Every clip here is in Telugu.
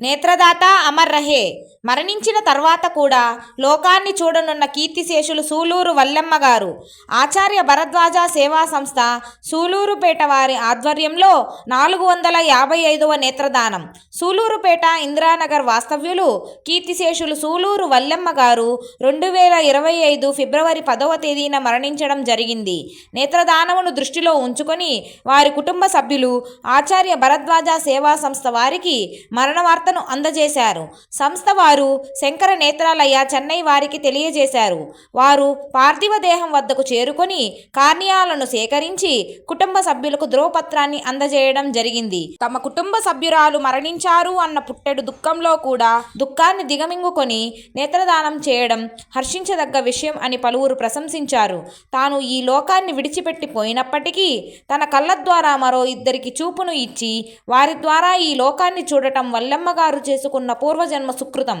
నేత్రదాత అమర్ రహే. మరణించిన తర్వాత కూడా లోకాన్ని చూడనున్న కీర్తిశేషులు సూలూరు వల్లెమ్మ గారు. ఆచార్య భరద్వాజ సేవా సంస్థ సూలూరుపేట వారి ఆధ్వర్యంలో నాలుగు వందల యాభై ఐదవ నేత్రదానం. సూలూరుపేట ఇందిరానగర్ వాస్తవ్యులు కీర్తిశేషులు సూలూరు వల్లెమ్మ గారు రెండు వేల ఇరవై ఐదు ఫిబ్రవరి పదవ తేదీన మరణించడం జరిగింది. నేత్రదానమును దృష్టిలో ఉంచుకొని వారి కుటుంబ సభ్యులు ఆచార్య భరద్వాజ సేవా సంస్థ వారికి మరణ వార్తను అందజేశారు. సంస్థ వారు వారు శంకర నేత్రాలయ్య చెన్నై వారికి తెలియజేశారు. వారు పార్థివ దేహం వద్దకు చేరుకొని కార్నియాలను సేకరించి కుటుంబ సభ్యులకు ధ్రువపత్రాన్ని అందజేయడం జరిగింది. తమ కుటుంబ సభ్యురాలు మరణించారు అన్న పుట్టెడు దుఃఖంలో కూడా దుఃఖాన్ని దిగమింగుకొని నేత్రదానం చేయడం హర్షించదగ్గ విషయం అని పలువురు ప్రశంసించారు. తాను ఈ లోకాన్ని విడిచిపెట్టి పోయినప్పటికీ తన కళ్ళ ద్వారా మరో ఇద్దరికి చూపును ఇచ్చి వారి ద్వారా ఈ లోకాన్ని చూడటం వల్లమ్మగారు చేసుకున్న పూర్వజన్మ సుకృతం.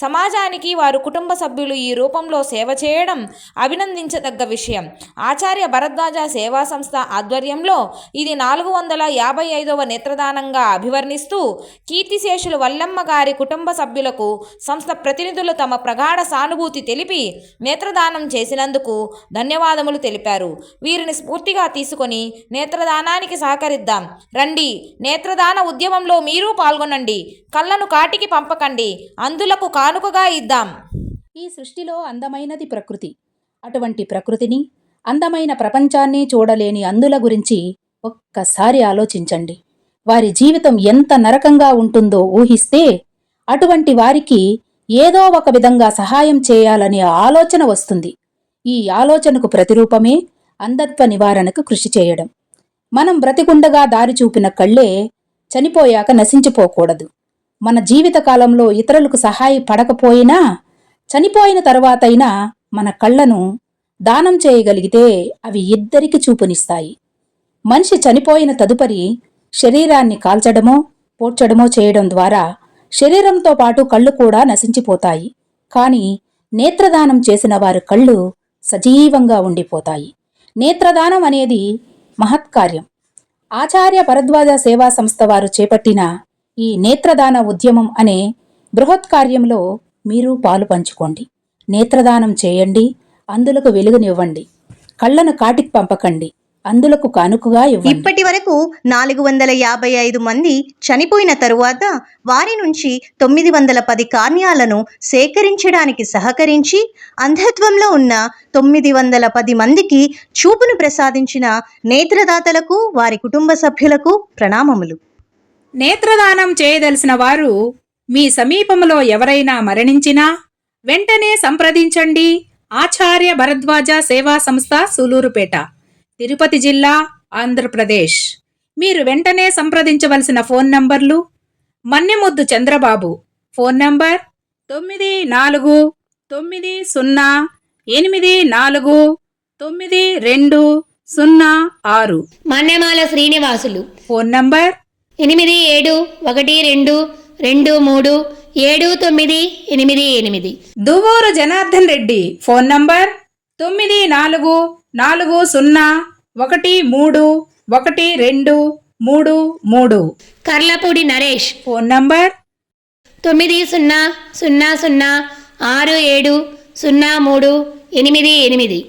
సమాజానికి వారు కుటుంబ సభ్యులు ఈ రూపంలో సేవ చేయడం అభినందించదగ్గ విషయం. ఆచార్య భరద్వాజ సేవా సంస్థ ఆధ్వర్యంలో ఇది నాలుగు వందల యాభై ఐదవ నేత్రదానంగా అభివర్ణిస్తూ కీర్తిశేషులు వల్లమ్మ గారి కుటుంబ సభ్యులకు సంస్థ ప్రతినిధులు తమ ప్రగాఢ సానుభూతి తెలిపి నేత్రదానం చేసినందుకు ధన్యవాదములు తెలిపారు. వీరిని స్ఫూర్తిగా తీసుకొని నేత్రదానానికి సహకరిద్దాం. రండి నేత్రదాన ఉద్యమంలో మీరు పాల్గొనండి. కళ్ళను కాటికి పంపకండి. అందులకు కానుకగా ఇద్దాం. ఈ సృష్టిలో అందమైనది ప్రకృతి. అటువంటి ప్రకృతిని అందమైన ప్రపంచాన్ని చూడలేని అందుల గురించి ఒక్కసారి ఆలోచించండి. వారి జీవితం ఎంత నరకంగా ఉంటుందో ఊహిస్తే అటువంటి వారికి ఏదో ఒక విధంగా సహాయం చేయాలనే ఆలోచన వస్తుంది. ఈ ఆలోచనకు ప్రతిరూపమే అంధత్వ నివారణకు కృషి చేయడం. మనం బ్రతికుండగా దారి చూపిన కళ్ళే చనిపోయాక నశించిపోకూడదు. మన జీవితకాలంలో ఇతరులకు సహాయపడకపోయినా చనిపోయిన తర్వాతైనా మన కళ్ళను దానం చేయగలిగితే అవి ఇద్దరికి చూపునిస్తాయి. మనిషి చనిపోయిన తదుపరి శరీరాన్ని కాల్చడమో పోడ్చడమో చేయడం ద్వారా శరీరంతో పాటు కళ్ళు కూడా నశించిపోతాయి. కానీ నేత్రదానం చేసిన వారి కళ్ళు సజీవంగా ఉండిపోతాయి. నేత్రదానం అనేది మహత్కార్యం. ఆచార్య భరద్వాజ సేవా సంస్థ వారు చేపట్టిన ఈ నేత్రదాన ఉద్యమం అనే బృహత్ కార్యంలో మీరు పాలు పంచుకోండి. నేత్రదానం చేయండి అందులకు వెలుగునివ్వండి. కళ్ళను కాటికి పంపకండి అందులకు కానుకగా ఇప్పటి వరకు నాలుగు వందల యాభై ఐదు మంది చనిపోయిన తరువాత వారి నుంచి తొమ్మిది వందల పది కార్యాలను సేకరించడానికి సహకరించి అంధత్వంలో ఉన్న తొమ్మిది వందల పది మందికి చూపును ప్రసాదించిన నేత్రదాతలకు వారి కుటుంబ సభ్యులకు ప్రణామములు. నేత్రదానం చేయదలిసిన వారు మీ సమీపంలో ఎవరైనా మరణించినా వెంటనే సంప్రదించండి. ఆచార్య భరద్వాజ సేవా సంస్థ సూలూరుపేట తిరుపతి జిల్లా ఆంధ్రప్రదేశ్. మీరు వెంటనే సంప్రదించవలసిన ఫోన్ నంబర్లు మన్నెముద్దు చంద్రబాబు ఫోన్ నంబర్ తొమ్మిది నాలుగు తొమ్మిది సున్నా ఎనిమిది నాలుగు తొమ్మిది రెండు సున్నా ఆరు. మన్నెమాల శ్రీనివాసులు. ఫోన్ నంబర్ ఎనిమిది ఏడు ఒకటి రెండు రెండు మూడు ఏడు తొమ్మిది ఎనిమిది ఎనిమిది. దువ్వూరు జనార్దన్ రెడ్డి ఫోన్ నంబర్ తొమ్మిది నాలుగు నాలుగు సున్నా ఒకటి మూడు ఒకటి రెండు మూడు మూడు. కర్లపూడి నరేష్. ఫోన్ నంబర్ తొమ్మిది సున్నా సున్నా సున్నా ఆరు ఏడు సున్నా మూడు ఎనిమిది ఎనిమిది.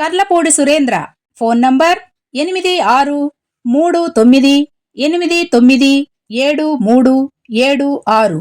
కర్లపూడి సురేంద్ర ఫోన్ నంబర్ ఎనిమిది ఆరు మూడు తొమ్మిది ఎనిమిది తొమ్మిది ఏడు మూడు ఏడు ఆరు.